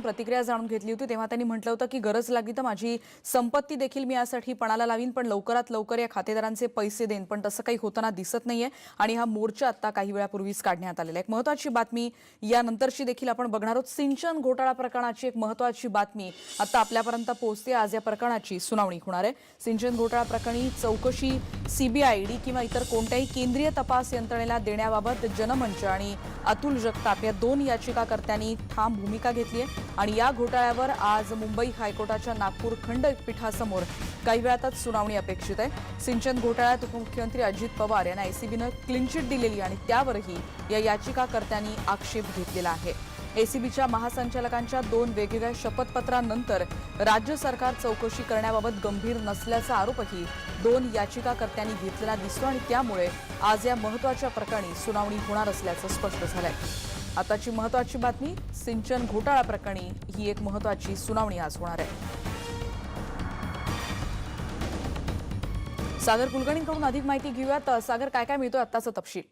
प्रतिक्रिया जाणून घेतली होती तेव्हा त्यांनी म्हटलं होतं की गरज लागली तर माझी संपत्ती देखील मी यासाठी पणाला लावीन पण लवकरात लवकर या खातेदारांचे पैसे देईन. पण तसं काही होताना दिसत नाहीये आणि हा मोर्चा आता काही वेळापूर्वीच काढण्यात आलेला आहे. एक महत्वाची बातमी यानंतरची देखील आपण बघणार आहोत. सिंचन घोटाळा प्रकरणाची एक महत्वाची बातमी आता आपल्यापर्यंत पोहोचते. आज या प्रकरणाची सुनावणी होणार आहे. सिंचन घोटाळा प्रकरणी चौकशी सीबीआय ईडी किंवा इतर कोणत्याही केंद्रीय तपास यंत्रणेला देण्याबाबत जनमंच आणि अतुल जगताप या दोन याचिकाकर्त्यांनी ठाम भूमिका घेतली आहे. आणि या घोटाळ्यावर आज मुंबई हायकोर्टाच्या नागपूर खंडपीठासमोर काही वेळातच सुनावणी अपेक्षित आहे. सिंचन घोटाळ्यात उपमुख्यमंत्री अजित पवार यांना एसीबीनं क्लीन चिट दिलेली आणि त्यावरही या याचिकाकर्त्यांनी आक्षेप घेतलेला आहे. एसीबीच्या महासंचालकांच्या दोन वेगवेगळ्या शपथपत्रांनंतर राज्य सरकार चौकशी करण्याबाबत गंभीर नसल्याचा आरोपही दोन याचिकाकर्त्यांनी घेतलेला दिसतो आणि त्यामुळे आज या महत्त्वाच्या प्रकरणी सुनावणी होणार असल्याचं स्पष्ट झालंय. आताची महत्वाची बातमी सिंचन घोटाळा प्रकरणी ही एक महत्वाची सुनावणी आज होणार आहे. सागर कुलकर्णींकडून अधिक माहिती घेऊयात. सागर काय काय मिळतोय आत्ताचा तपशील?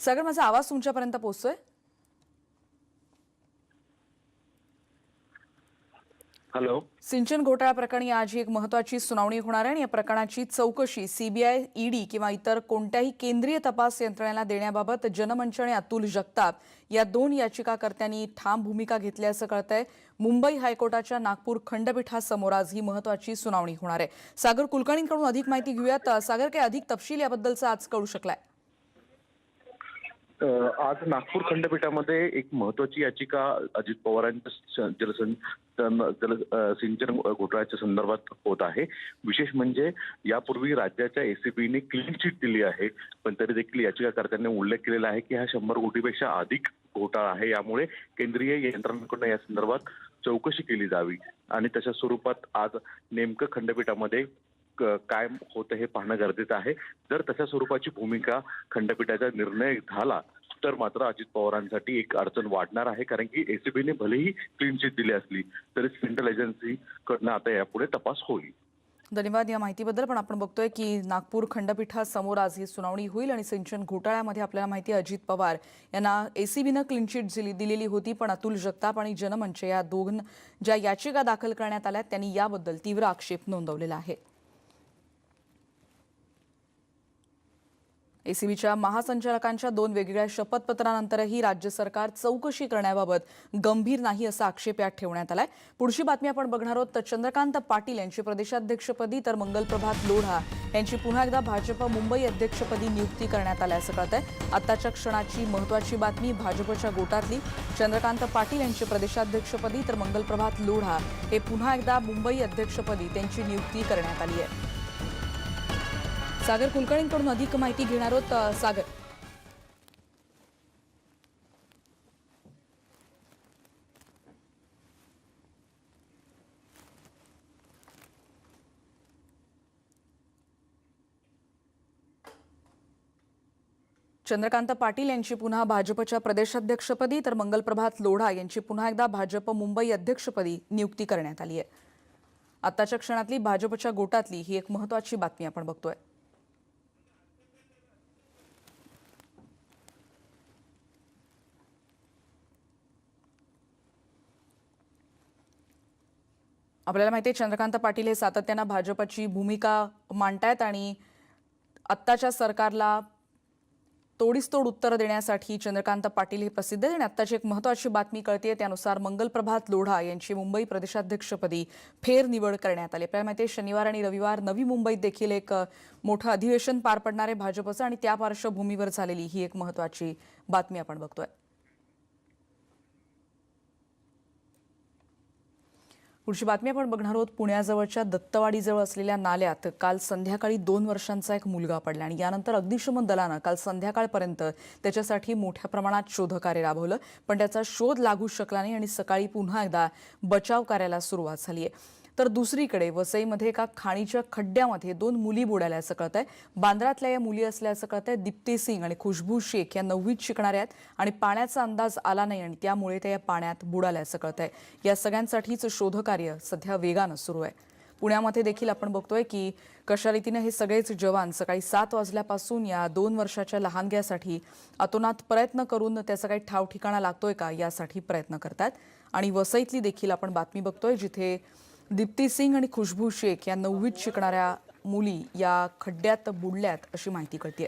सागर माझा आवाज तुमच्यापर्यंत पोहोचतोय? हॅलो. सिंचन घोटाळा प्रकरणी आज ही एक महत्वाची सुनावणी होणार आहे आणि या प्रकरणाची चौकशी सीबीआय ईडी किंवा इतर कोणत्याही केंद्रीय तपास यंत्रणेला देण्याबाबत जनमंच आणि अतुल जगताप या दोन याचिकाकर्त्यांनी ठाम भूमिका घेतल्याचं कळतंय. मुंबई हायकोर्टाच्या नागपूर खंडपीठासमोर आज ही महत्वाची सुनावणी होणार आहे. सागर कुलकर्णींकडून अधिक माहिती घेऊयात. सागर काय अधिक तपशील याबद्दलचा आज कळू शकलाय. आज नागपूर खंडपीठामध्ये एक महत्वाची याचिका अजित पवारांच्या स- जलसं जल सिंचन घोटाळ्याच्या संदर्भात होत आहे. विशेष म्हणजे यापूर्वी राज्याच्या एसीबीने क्लीन चिट दिली आहे पण तरी देखील याचिकाकर्त्यांनी उल्लेख केलेला आहे की हा शंभर कोटीपेक्षा अधिक घोटाळा आहे. यामुळे केंद्रीय यंत्रणांकडून या संदर्भात चौकशी केली जावी. आणि तशा स्वरूपात आज नेमकं खंडपीठामध्ये काय होतं हे पाहणं गरजेचं आहे. जर तशा स्वरूपाची भूमिका खंडपीठाचा निर्णय झाला तर मात्र अजित पवारांसाठी एक अडचण वाढणार आहे. कारण की एसीबीने भलेही क्लीन चिट दिली असली तरी सेंट्रल एजन्सी कडनं आता यापुढे तपास होईल. धन्यवाद. या माहितीबद्दल पण आपण बघतोय की नागपूर खंडपीठासमोर आज ही सुनावणी होईल आणि सिंचन घोटाळ्यामध्ये आपल्याला माहिती अजित पवार यांना एसीबीनं क्लीन चिट दिली दिलेली होती पण अतुल जगताप आणि जनमंच या दोघं ज्या याचिका दाखल करण्यात आल्या त्यांनी याबद्दल तीव्र आक्षेप नोंदवलेला आहे. एसीबीच्या महासंचालकांच्या दोन वेगवेगळ्या शपथपत्रानंतरही राज्य सरकार चौकशी करण्याबाबत गंभीर नाही असा आक्षेप यात ठेवण्यात आलाय. पुढची बातमी आपण बघणार आहोत. तर चंद्रकांत पाटील यांची प्रदेशाध्यक्षपदी तर मंगलप्रभात लोढा यांची पुन्हा एकदा भाजप मुंबई अध्यक्षपदी नियुक्ती करण्यात आल्याचं कळत आहे आताच्या क्षणाची महत्वाची बातमी भाजपच्या गोटातली. चंद्रकांत पाटील यांची प्रदेशाध्यक्षपदी तर मंगलप्रभात लोढा हे पुन्हा एकदा मुंबई अध्यक्षपदी त्यांची नियुक्ती करण्यात आली आहे. सागर कुलकर्णींकडून अधिक माहिती घेणार आहोत सागर. चंद्रकांत पाटील यांची पुन्हा भाजपच्या प्रदेशाध्यक्षपदी तर मंगलप्रभात लोढा यांची पुन्हा एकदा भाजप मुंबई अध्यक्षपदी नियुक्ती करण्यात आली आहे. आताच्या क्षणातली भाजपच्या गोटातली ही एक महत्वाची बातमी आपण बघतोय. आपल्याला माहिती आहे चंद्रकांत पाटील हे सातत्यानं भाजपची भूमिका मांडतायत आणि आत्ताच्या सरकारला तोडीसतोड उत्तर देण्यासाठी चंद्रकांत पाटील हे प्रसिद्ध आहेत. आणि आत्ताची एक महत्वाची बातमी कळते त्यानुसार मंगलप्रभात लोढा यांची मुंबई प्रदेशाध्यक्षपदी फेरनिवड करण्यात आली. आपल्याला माहिती आहे शनिवार आणि रविवार नवी मुंबईत देखील एक मोठं अधिवेशन पार पडणार आहे भाजपचं आणि त्या पार्श्वभूमीवर झालेली ही एक महत्वाची बातमी आपण बघतोय. पुढची बातमी आपण बघणार आहोत. पुण्याजवळच्या दत्तवाडीजवळ असलेल्या नाल्यात काल संध्याकाळी दोन वर्षांचा एक मुलगा पडला आणि यानंतर अग्निशमन दलानं काल संध्याकाळपर्यंत त्याच्यासाठी मोठ्या प्रमाणात शोधकार्य राबवलं पण त्याचा शोध लागू शकला नाही आणि सकाळी पुन्हा एकदा बचाव कार्याला सुरुवात झाली आहे तर दुसरीकडे वसईमध्ये एका खाणीच्या खड्ड्यामध्ये दोन मुली बुडाल्या असं कळत आहे बांद्रातल्या या मुली असल्याचं कळत आहे दीप्ती सिंग आणि खुशबू शेख या नववीत शिकणाऱ्या आहेत आणि पाण्याचा अंदाज आला नाही आणि त्यामुळे त्या या पाण्यात बुडाल्या असं कळत आहे या सगळ्यांसाठीच शोधकार्य सध्या वेगानं सुरू आहे. पुण्यामध्ये देखील आपण बघतोय की कशा रीतीनं हे सगळेच जवान सकाळी सात वाजल्यापासून या दोन वर्षाच्या लहानग्यासाठी अतोनात प्रयत्न करून त्याचा काही ठाव ठिकाणा लागतोय का यासाठी प्रयत्न करतात आणि वसईतली देखील आपण बातमी बघतोय जिथे दीप्ती सिंग आणि खुशबू शेख या नववीत शिकणाऱ्या मुली या खड्ड्यात बुडल्यात अशी माहिती कळते